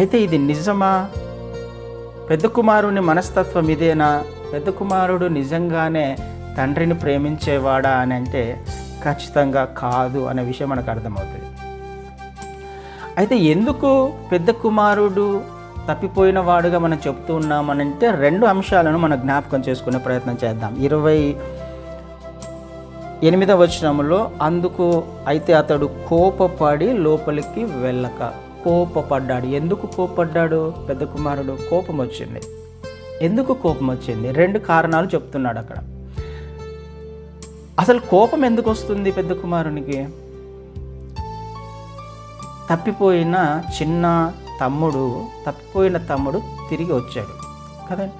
అయితే ఇది నిజమా? పెద్ద కుమారుని మనస్తత్వం ఇదేనా? పెద్ద కుమారుడు నిజంగానే తండ్రిని ప్రేమించేవాడా అని అంటే ఖచ్చితంగా కాదు అనే విషయం మనకు అర్థమవుతుంది. అయితే ఎందుకు పెద్ద కుమారుడు తప్పిపోయిన వాడుగా మనం చెప్తూ ఉన్నామనంటే రెండు అంశాలను మనం జ్ఞాపకం చేసుకునే ప్రయత్నం చేద్దాం. ఇరవై ఎనిమిదవ వచనంలో అందుకు అయితే అతడు కోపపడి లోపలికి వెళ్ళక కోపపడ్డాడు. ఎందుకు కోపడ్డాడు పెద్ద కుమారుడు కోపం వచ్చింది. ఎందుకు కోపం వచ్చింది? రెండు కారణాలు చెప్తున్నాడు అక్కడ. అసలు కోపం ఎందుకు వస్తుంది పెద్ద కుమారునికి? తప్పిపోయిన చిన్న తమ్ముడు తప్పిపోయిన తమ్ముడు తిరిగి వచ్చాడు. కదండి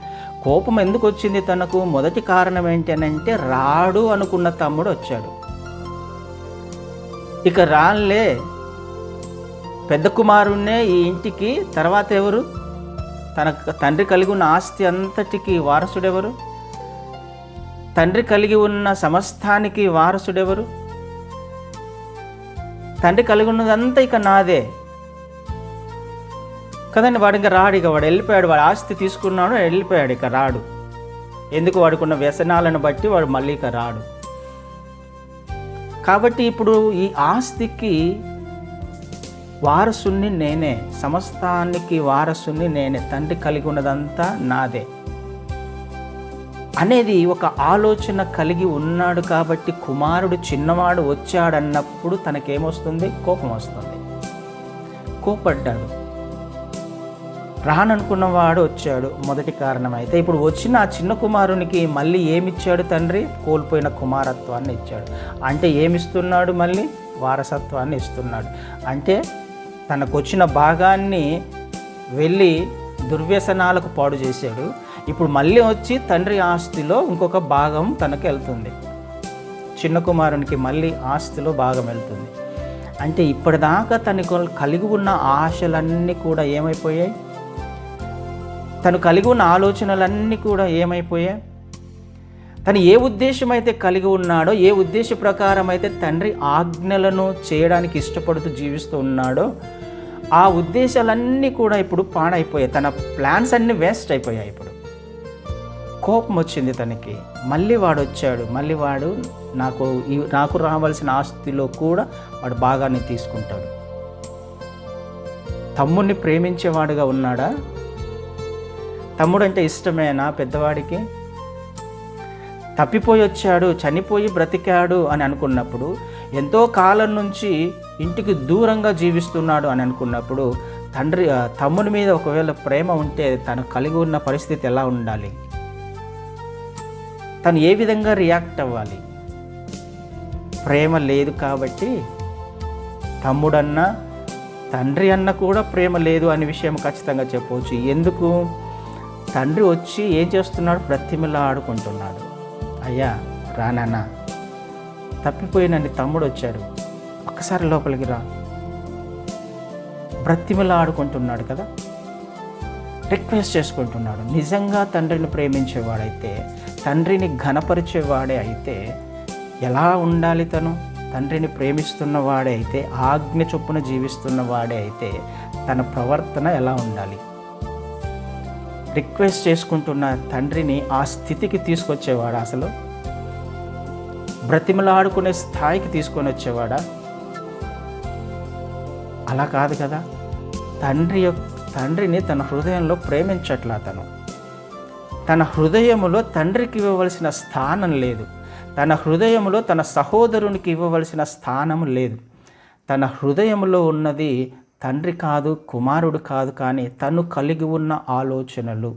కోపం ఎందుకు వచ్చింది తనకు? మొదటి కారణం ఏంటి అని అంటే రాడు అనుకున్న తమ్ముడు వచ్చాడు. ఇక రాన్లే పెద్ద కుమారుణ్ణే ఈ ఇంటికి తర్వాత ఎవరు? తన తండ్రి కలిగి ఉన్న ఆస్తి అంతటికి వారసుడెవరు? తండ్రి కలిగి ఉన్న సమస్తానికి వారసుడెవరు? తండ్రి కలిగి ఉన్నదంతా ఇక నాదే. కదండి వాడు ఇంకా రాడు ఇక వాడు వెళ్ళిపోయాడు వాడు ఆస్తి తీసుకున్నాడు వెళ్ళిపోయాడు ఇక రాడు. ఎందుకు వాడుకున్న వ్యసనాలను బట్టి వాడు మళ్ళీ ఇక రాడు. కాబట్టి ఇప్పుడు ఈ ఆస్తికి వారసుని నేనే సమస్తానికి వారసుని నేనే తండ్రి కలిగి ఉన్నదంతా నాదే. అనేది ఒక ఆలోచన కలిగి ఉన్నాడు కాబట్టి కుమారుడు చిన్నవాడు వచ్చాడన్నప్పుడు తనకేమొస్తుంది? కోపం వస్తుంది కోపడ్డాడు. రాననుకున్నవాడు వచ్చాడు. మొదటి కారణం అయితే ఇప్పుడు వచ్చిన ఆ చిన్న కుమారునికి మళ్ళీ ఏమిచ్చాడు తండ్రి? కోల్పోయిన కుమారత్వాన్ని ఇచ్చాడు అంటే ఏమిస్తున్నాడు మళ్ళీ? వారసత్వాన్ని ఇస్తున్నాడు అంటే తనకు వచ్చిన భాగాన్ని వెళ్ళి దుర్వ్యసనాలకు పాడు చేశాడు. ఇప్పుడు మళ్ళీ వచ్చి తండ్రి ఆస్తిలో ఇంకొక భాగం తనకు వెళ్తుంది. చిన్న కుమారునికి మళ్ళీ ఆస్తిలో భాగం వెళ్తుంది. అంటే ఇప్పటిదాకా తనకు కలిగి ఉన్న ఆశలన్నీ కూడా ఏమైపోయాయి? తను కలిగి ఉన్న ఆలోచనలన్నీ కూడా ఏమైపోయాయి? తను ఏ ఉద్దేశం అయితే కలిగి ఉన్నాడో ఏ ఉద్దేశ ప్రకారం అయితే తండ్రి ఆజ్ఞలను చేయడానికి ఇష్టపడుతూ జీవిస్తూ ఉన్నాడో ఆ ఉద్దేశాలన్నీ కూడా ఇప్పుడు పాడైపోయాయి. తన ప్లాన్స్ అన్నీ వేస్ట్ అయిపోయాయి ఇప్పుడు. కోపం వచ్చింది తనకి. మళ్ళీ వాడు వచ్చాడు. మళ్ళీ వాడు నాకు నాకు రావాల్సిన ఆస్తిలో కూడా వాడు భాగాన్ని తీసుకుంటాడు. తమ్ముడిని ప్రేమించేవాడుగా ఉన్నాడా? తమ్ముడంటే ఇష్టమేనా పెద్దవాడికి? తప్పిపోయి వచ్చాడు చనిపోయి బ్రతికాడు అని అనుకున్నప్పుడు ఎంతో కాలం నుంచి ఇంటికి దూరంగా జీవిస్తున్నాడు అని అనుకున్నప్పుడు తండ్రి తమ్ముడి మీద ఒకవేళ ప్రేమ ఉంటే తను కలిగి ఉన్న పరిస్థితి ఎలా ఉండాలి? తను ఏ విధంగా రియాక్ట్ అవ్వాలి? ప్రేమ లేదు కాబట్టి తమ్ముడన్నా తండ్రి అన్న కూడా ప్రేమ లేదు అనే విషయం ఖచ్చితంగా చెప్పవచ్చు. ఎందుకు? తండ్రి వచ్చి ఏం చేస్తున్నాడు? ప్రతిమలా ఆడుకుంటున్నాడు. అయ్యా రానాన్న తప్పిపోయిన నీ తమ్ముడు వచ్చాడు. ఒక్కసారి లోపలికి రా. బ్రతిమలా ఆడుకుంటున్నాడు కదా? రిక్వెస్ట్ చేసుకుంటున్నాడు. నిజంగా తండ్రిని ప్రేమించేవాడైతే తండ్రిని ఘనపరిచేవాడే అయితే ఎలా ఉండాలి తను? తండ్రిని ప్రేమిస్తున్న వాడే అయితే ఆజ్ఞ చొప్పున జీవిస్తున్న వాడే అయితే తన ప్రవర్తన ఎలా ఉండాలి? రిక్వెస్ట్ చేసుకుంటున్న తండ్రిని ఆ స్థితికి తీసుకొచ్చేవాడా అసలు? బ్రతిమలాడుకునే స్థాయికి తీసుకొని వచ్చేవాడా? అలా కాదు కదా. తండ్రి యొక్క తండ్రిని తన హృదయంలో ప్రేమించట్లా తను. తన హృదయములో తండ్రికి ఇవ్వవలసిన స్థానం లేదు. తన హృదయములో తన సహోదరునికి ఇవ్వవలసిన స్థానం లేదు. తన హృదయంలో ఉన్నది తండ్రి కాదు కుమారుడు కాదు కానీ తను కలిగి ఉన్న ఆలోచనలు.